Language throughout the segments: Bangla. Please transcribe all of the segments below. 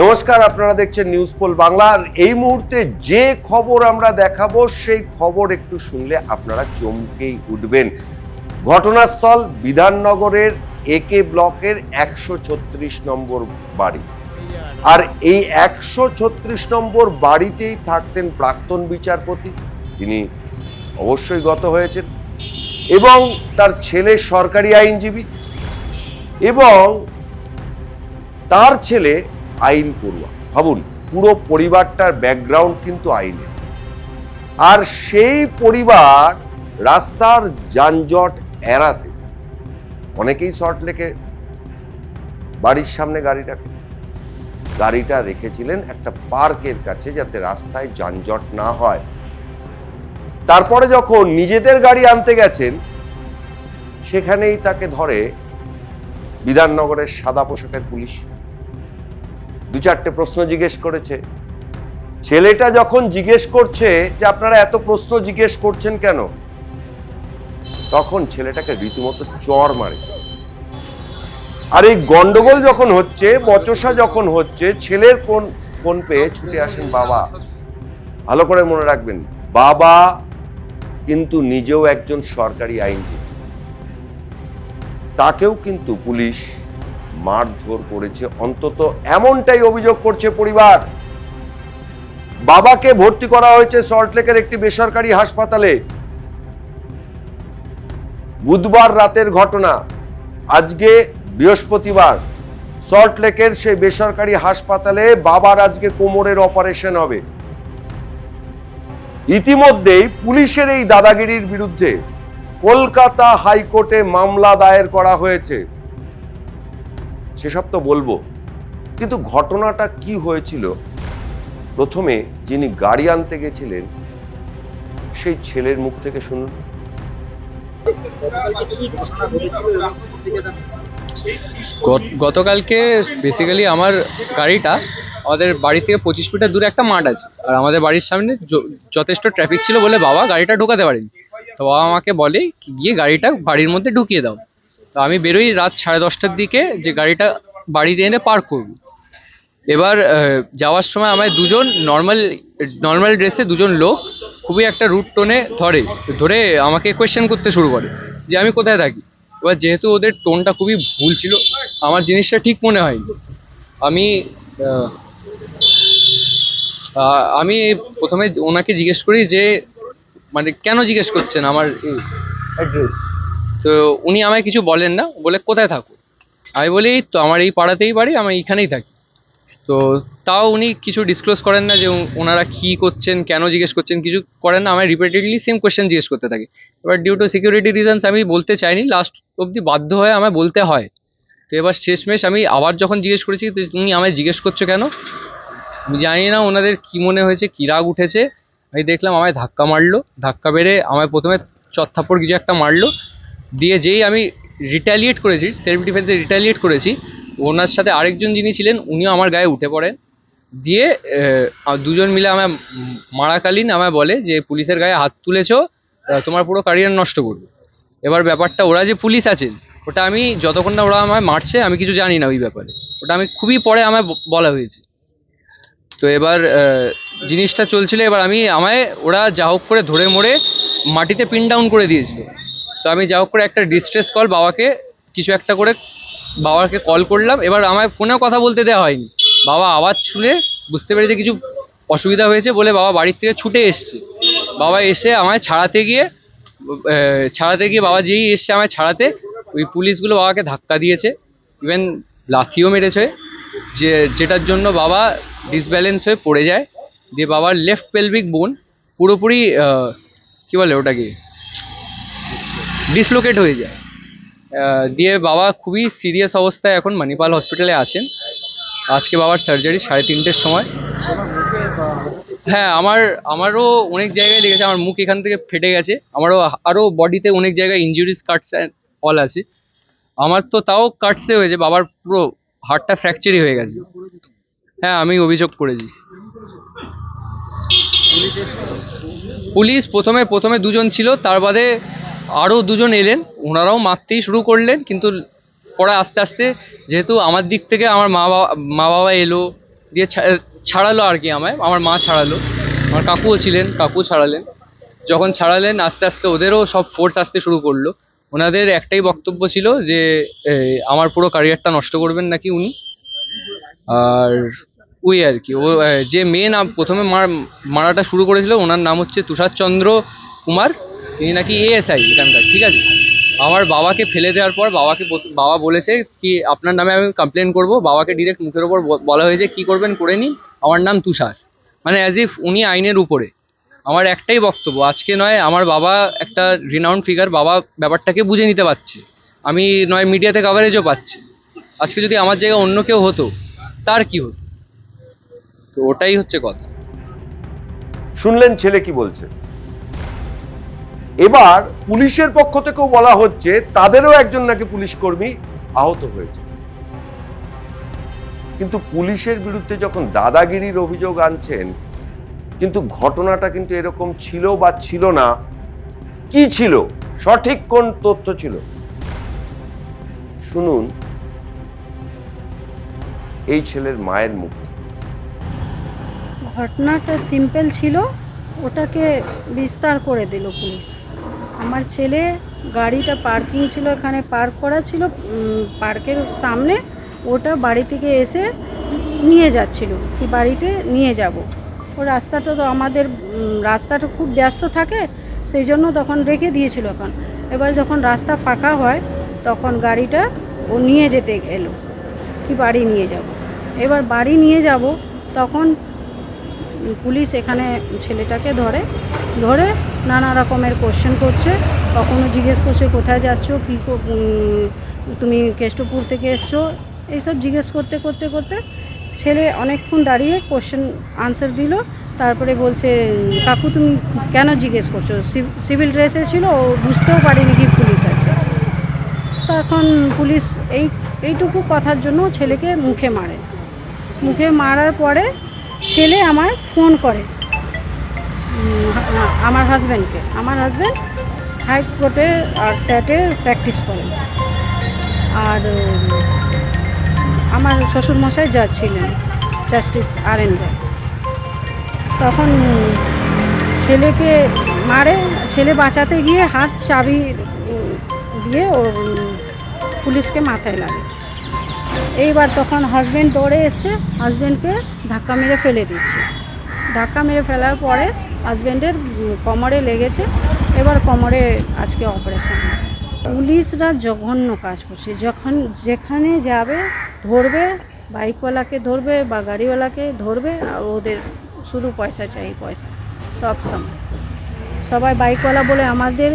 নমস্কার, আপনারা দেখছেন নিউজ পোল বাংলা এই মুহূর্তে যে খবর আমরা দেখাবো, সেই খবর একটু শুনলে আপনারা চমকেই উঠবেন। ঘটনাস্থল বিধাননগরের একে ব্লকের একশো ছত্রিশ নম্বর বাড়ি। আর এই একশো ছত্রিশ নম্বর বাড়িতেই থাকতেন প্রাক্তন বিচারপতি। তিনি অবশ্যই গত হয়েছেন। এবং তার ছেলে সরকারি আইনজীবী। এবং তার ছেলে আইন পড়ুয়া। ভাবুন, পুরো পরিবারটার ব্যাকগ্রাউন্ড কিন্তু আইনে। আর সেই পরিবার রাস্তার যানজট এড়াতে অনেকেই শর্ট লেকে বাড়ির সামনে গাড়ি গাড়িটা রেখেছিলেন একটা পার্কের কাছে যাতে রাস্তায় যানজট না হয়। তারপরে যখন নিজেদের গাড়ি আনতে গেছেন, সেখানেই তাকে ধরে বিধাননগরের সাদা পোশাকের পুলিশ। দু চারটে প্রশ্ন জিজ্ঞেস করেছে। ছেলেটা যখন জিজ্ঞেস করছে যে আপনারা এত প্রশ্ন জিজ্ঞেস করছেন কেন? তখন ছেলেটাকে রীতিমতো চর মারে। আর এই গন্ডগোল যখন হচ্ছে, বচসা যখন হচ্ছে, ছেলের ফোন ফোন পেয়ে ছুটে আসেন বাবা। ভালো করে মনে রাখবেন, বাবা কিন্তু নিজেও একজন সরকারি আইনজীবী। তাকেও কিন্তু পুলিশ মারধর করেছে, অন্তত এমনটাই অভিযোগ করছে পরিবার। বাবাকে ভর্তি করা হয়েছে সল্টলেকের একটি বেসরকারি হাসপাতালে। বুধবার রাতের ঘটনা, আজকে বৃহস্পতিবার। সল্টলেকের সেই বেসরকারি হাসপাতালে বাবার আজকে কোমরের অপারেশন হবে। ইতিমধ্যেই পুলিশের এই দাদাগিরির বিরুদ্ধে কলকাতা হাইকোর্টে মামলা দায়ের করা হয়েছে। সেসব তো বলব। কিন্তু ঘটনাটা কি হয়েছিল? প্রথমে যিনি গাড়ি আনতে গেছিলেন, সেই ছেলের মুখ থেকে শুনুন। গত- গতকালকে বেসিক্যালি আমার গাড়িটা আমাদের বাড়ি থেকে পঁচিশ মিটার দূরে একটা মাঠ আছে। আর আমাদের বাড়ির সামনে যথেষ্ট ট্রাফিক ছিল বলে বাবা গাড়িটা ঢোকাতে পারেনি। তো বাবা আমাকে বলে, গিয়ে গাড়িটা বাড়ির মধ্যে ঢুকিয়ে দাও। তো আমি বেরোই রাত সাড়ে দশটার দিকে, যে গাড়িটা বাড়িতে এনে পার্ক করব। এবার যাওয়ার সময় আমায় দুজন নর্মাল নর্মাল ড্রেসে দুজন লোক খুবই একটা রুট টোনে ধরে ধরে আমাকে কোয়েশ্চেন করতে শুরু করে, যে আমি কোথায় থাকি? এবার যেহেতু ওদের টোনটা খুবই ভুল ছিল, আমার জিনিসটা ঠিক মনে হয়নি। আমি আমি প্রথমে ওনাকে জিজ্ঞেস করি যে মানে কেন জিজ্ঞেস করছেন আমার অ্যাড্রেস তো উনি আমায় কিছু বলেন না, বলে কোথায় থাকো? আমি বলি, "এই তো আমার এই পাড়াতেই বাড়ি, আমি এইখানেই থাকি। তো তাও উনি কিছু ডিসক্লোজ করেন না যে ওনারা কি করছেন, কেন জিজ্ঞেস করছেন, কিছু করেন না। আমায় রিপিটেডলি সেম কোয়েশ্চেন জিজ্ঞেস করতে থাকে। এবার ডিউ টু সিকিউরিটি রিজনস আমি বলতে চাইনি লাস্ট অবধি বাধ্য হয়ে আমায় বলতে হয়। তো এবার শেষমেশ আমি আবার যখন জিজ্ঞেস করেছি তুমি আমায় জিজ্ঞেস করছ কেন? আমি জানি না ওনাদের কি মনে হয়েছে, কি রাগ উঠেছে। আমি দেখলাম আমায় ধাক্কা মারলো। ধাক্কা মেরে আমায় প্রথমে চত্থাপ্পড় কিছু একটা মারলো। দিয়ে যেই আমি রিটালিয়েট করেছি সেলফ ডিফেন্সে রিটালিয়েট করেছি, ওনার সাথে আরেকজন যিনি ছিলেন, উনিও আমার গায়ে উঠে পড়েন। দিয়ে দুজন মিলে আমায় মারাকালীন আমায় বলে যে, পুলিশের গায়ে হাত তুলেছো তোমার পুরো ক্যারিয়ার নষ্ট করবে। এবার ব্যাপারটা, ওরা যে পুলিশ আছেন, ওটা আমি যতক্ষণ না ওরা আমায় মারছে, আমি কিছু জানি না ওই ব্যাপারে। ওটা আমি খুবই পরে আমায় বলা হয়েছে। তো এবার জিনিসটা চলছিল, এবার আমি আমায়, ওরা যা হোক করে ধরে মরে মাটিতে পিন ডাউন করে দিয়েছিল। তো আমি যা হোক করে একটা ডিস্ট্রেস কল বাবাকে, কিছু একটা করে বাবাকে কল করলাম। এবার আমায় ফোনেও কথা বলতে দেওয়া হয়নি। বাবা আওয়াজ শুনে বুঝতে পেরেছে কিছু অসুবিধা হয়েছে বলে বাবা বাড়ির থেকে ছুটে এসছে। বাবা এসে আমায় ছাড়াতে গিয়ে ছাড়াতে গিয়ে বাবা যেই এসছে আমায় ছাড়াতে, ওই পুলিশগুলো বাবাকে ধাক্কা দিয়েছে। ইভেন লাথিও মেরেছে, যে, যেটার জন্য বাবা ডিসব্যালেন্স হয়ে পড়ে যায়। দিয়ে বাবার লেফট পেলভিক বোন পুরোপুরি কি বলে ওটাকে? ডিসলোকেট হয়ে যায়। দিয়ে বাবা খুবই সিরিয়াস অবস্থায় এখন মানিপাল হসপিটালে আছেন। আজকে বাবার সার্জারি সাড়ে তিনটের সময়। হ্যাঁ আমার, আমারও অনেক জায়গায় লেগেছে, আমার মুখ এখান থেকে ফেটে গেছে। আমারও আরও বডিতে অনেক জায়গায় ইঞ্জুরিস কাটস অল আছে। আমার তো তাও কাটসে হয়েছে, বাবার পুরো হাড়টা ফ্র্যাকচারই হয়ে গেছে। হ্যাঁ আমি অভিযোগ করেছি। পুলিশ প্রথমে প্রথমে দুজন ছিল, তার বাদে আরও দুজন এলেন, ওনারাও মারতেই শুরু করলেন, কিন্তু পরে আস্তে আস্তে যেহেতু আমার দিক থেকে আমার মা বাবা মা বাবা এলো, দিয়ে ছাড়ালো আর কি আমায়, আমার মা ছাড়ালো। আমার কাকুও ছিলেন, কাকু ছাড়ালেন। যখন ছাড়ালেন, আস্তে আস্তে ওদেরও সব ফোর্স আসতে শুরু করল। ওনাদের একটাই বক্তব্য ছিল যে আমার পুরো ক্যারিয়ারটা নষ্ট করবেন নাকি উনি? আর ওই আর কি। ও যে মেন প্রথমে মার- মারাটা শুরু করেছিল, ওনার নাম হচ্ছে তুষারচন্দ্র কুমার। তিনি নাকি এএসআই এখানকার ঠিক আছে? আমার বাবাকে ফেলে দেওয়ার পর বাবাকে বাবা বলেছে কি, আপনার নামে আমি কমপ্লেন করব। বাবাকে ডিরেক্ট মুখের ওপর বলা হয়েছে, কি করবেন, করে নিন। আমার নাম তুষার। মানে অ্যাজ ইফ উনি আইনের উপরে। আমার একটাই বক্তব্য, আজকে নয়, আমার বাবা একটা রিনাউন্ড ফিগার বাবা ব্যাপারটাকে বুঝে নিতে পারছে। আমি নয়, মিডিয়াতে কভারেজও পাচ্ছি। আজকে যদি আমার জায়গায় অন্য কেউ হতো, তার কি হতো? তো ওটাই হচ্ছে কথা। শুনলেন ছেলে কি বলছে? এবার পুলিশের পক্ষ থেকেও বলা হচ্ছে তাদেরও একজন নাকি পুলিশ কর্মী আহত হয়েছে। কিন্তু পুলিশের বিরুদ্ধে যখন দাদাগিরির অভিযোগ আনছেন, কিন্তু ঘটনাটা কিন্তু এরকম ছিল বা ছিল না, কি ছিল? সঠিক কোন তথ্য ছিল? শুনুন, এই ছেলের মায়ের মুখ ঘটনাটা সিম্পল ছিল ওটাকে বিস্তার করে দিল পুলিশ। আমার ছেলে গাড়িটা পার্কিং ছিল, এখানে পার্ক করা ছিল পার্কের সামনে ওটা বাড়ি থেকে এসে নিয়ে যাচ্ছিল কি বাড়িতে নিয়ে যাব। ও রাস্তাটা তো আমাদের রাস্তাটা খুব ব্যস্ত থাকে, সেই জন্য তখন রেখে দিয়েছিল এখন। এবার যখন রাস্তা ফাঁকা হয়, তখন গাড়িটা ও নিয়ে যেতে এলো কি বাড়ি নিয়ে যাব। এবার বাড়ি নিয়ে যাব, তখন পুলিশ এখানে ছেলেটাকে ধরে ধরে নানা রকমের কোশ্চেন করছে, কখনো জিজ্ঞেস করছে, কোথায় যাচ্ছ, কী তুমি কেষ্টপুর থেকে এসছো, এইসব জিজ্ঞেস করতে করতে করতে ছেলে অনেকক্ষণ দাঁড়িয়ে কোশ্চেন আনসার দিল, তারপরে বলছে, কাকু, তুমি কেন জিজ্ঞেস করছ? সিভ- সিভিল ড্রেসে ছিল, ও বুঝতেও পারিনি কি পুলিশ আছে। তখন পুলিশ এই, এইটুকু কথার জন্য ছেলেকে মুখে মারে। মুখে মারার পরে ছেলে আমার ফোন করে। আমার হাজব্যান্ডকে আমার হাজব্যান্ড হাইকোর্টে আর স্যাটে প্র্যাকটিস করেন আর আমার শ্বশুরমশাই জাজ ছিলেন জাস্টিস আর এন। তখন ছেলেকে মারে, ছেলে বাঁচাতে গিয়ে হাত চাবি দিয়ে ওর পুলিশকে মাথায় লাগে। এইবার তখন হাজব্যান্ড দৌড়ে এসছে হাজব্যান্ডকে ধাক্কা মেরে ফেলে দিচ্ছে। ধাক্কা মেরে ফেলার পরে হাজব্যান্ডের কোমরে লেগেছে, এবার কোমরে আজকে অপারেশন পুলিশরা জঘন্য কাজ করছে। যখন যেখানে যাবে, ধরবে, বাইকওয়ালাকে ধরবে বা গাড়িওয়ালাকে ধরবে আর ওদের শুধু পয়সা চাই, পয়সা, সব সময় সবাই বাইকওয়ালা বলে আমাদের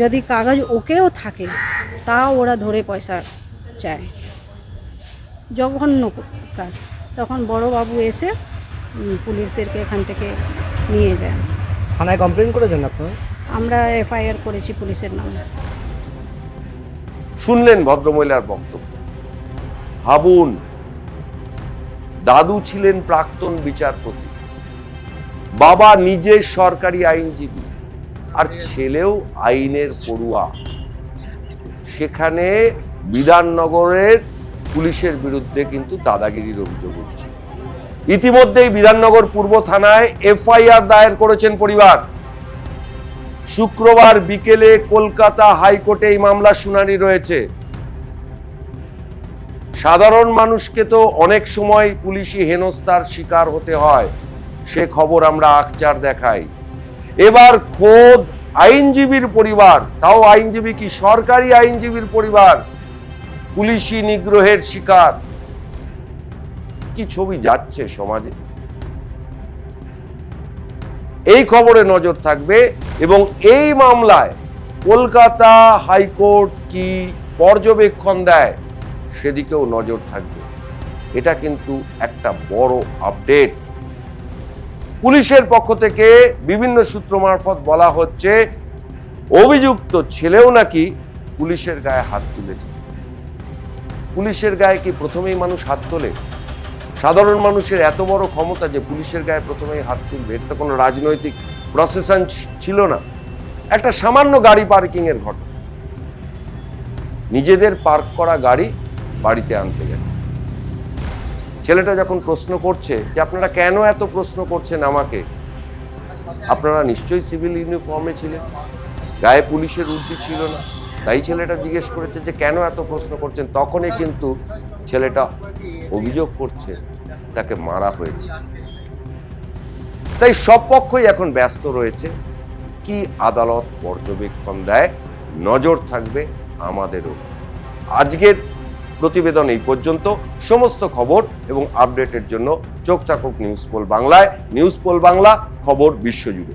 যদি কাগজ ওকেও থাকে তাও ওরা ধরে পয়সা চায়। জঘন্য কাজ। তখন বড়বাবু এসে পুলিশদেরকে এখান থেকে নিয়ে যায়। থানায় কমপ্লেন করেছেন আপনারা? আমরা এফআইআর করেছি পুলিশের নামে। শুনলেন ভদ্রমহিলার বক্তব্য? ভাবুন দাদু ছিলেন প্রাক্তন বিচারপতি। বাবা নিজে সরকারি আইনজীবী আর ছেলেও আইনের পড়ুয়া। সেখানে বিধাননগরের পুলিশের বিরুদ্ধে কিন্তু দাদাগিরির অভিযোগ উঠছে। ইতিমধ্যেই বিধাননগর পূর্ব থানায় এফআইআর দায়ের করেছেন পরিবার। শুক্রবার বিকেলে কলকাতা হাইকোর্টে এই মামলার শুনানি রয়েছে। সাধারণ মানুষকে তো অনেক সময় পুলিশি হেনস্থার শিকার হতে হয়, সে খবর আমরা আকচার দেখাই। এবার খোদ আইনজীবীর পরিবার, তাও আইনজীবী কি সরকারি আইনজীবীর পরিবার পুলিশি নিগ্রহের শিকার। কি ছবি যাচ্ছে সমাজে? এই খবরে নজর থাকবে এবং এই মামলায় কলকাতা হাইকোর্ট কি পর্যবেক্ষণ দেয় সেদিকেও নজর থাকবে। এটা কিন্তু একটা বড় আপডেট। পুলিশের পক্ষ থেকে বিভিন্ন সূত্র মারফত বলা হচ্ছে, অভিযুক্ত ছেলেও নাকি পুলিশের গায়ে হাত তুলেছে। পুলিশের গায়ে কি প্রথমেই মানুষ হাত তোলে? সাধারণ মানুষের এত বড় ক্ষমতা যে পুলিশের গায়ে প্রথমেই হাত তুলবে, এটা তো কোনো রাজনৈতিক প্রসেশন ছিল না। একটা সামান্য গাড়ি পার্কিং এর ঘটনা। নিজেদের পার্ক করা গাড়ি বাড়িতে আনতে গেছে। ছেলেটা যখন প্রশ্ন করছে যে আপনারা কেন এত প্রশ্ন করছেন আমাকে? আপনারা নিশ্চয়ই সিভিল ইউনিফর্মে ছিলেন। গায়ে পুলিশের উর্দি ছিল না। তাই ছেলেটা জিজ্ঞেস করেছে যে কেন এত প্রশ্ন করছেন? তখনই কিন্তু ছেলেটা অভিযোগ করছে, তাকে মারা হয়েছে। তাই সব পক্ষই এখন ব্যস্ত রয়েছে। কি আদালত পর্যবেক্ষণ দেয়? নজর থাকবে আমাদেরও আজকের প্রতিবেদন এই পর্যন্ত। সমস্ত খবর এবং আপডেটের জন্য চোখ থাকুক নিউজ পোল বাংলায়। নিউজ পোল বাংলা, খবর বিশ্বজুড়ে।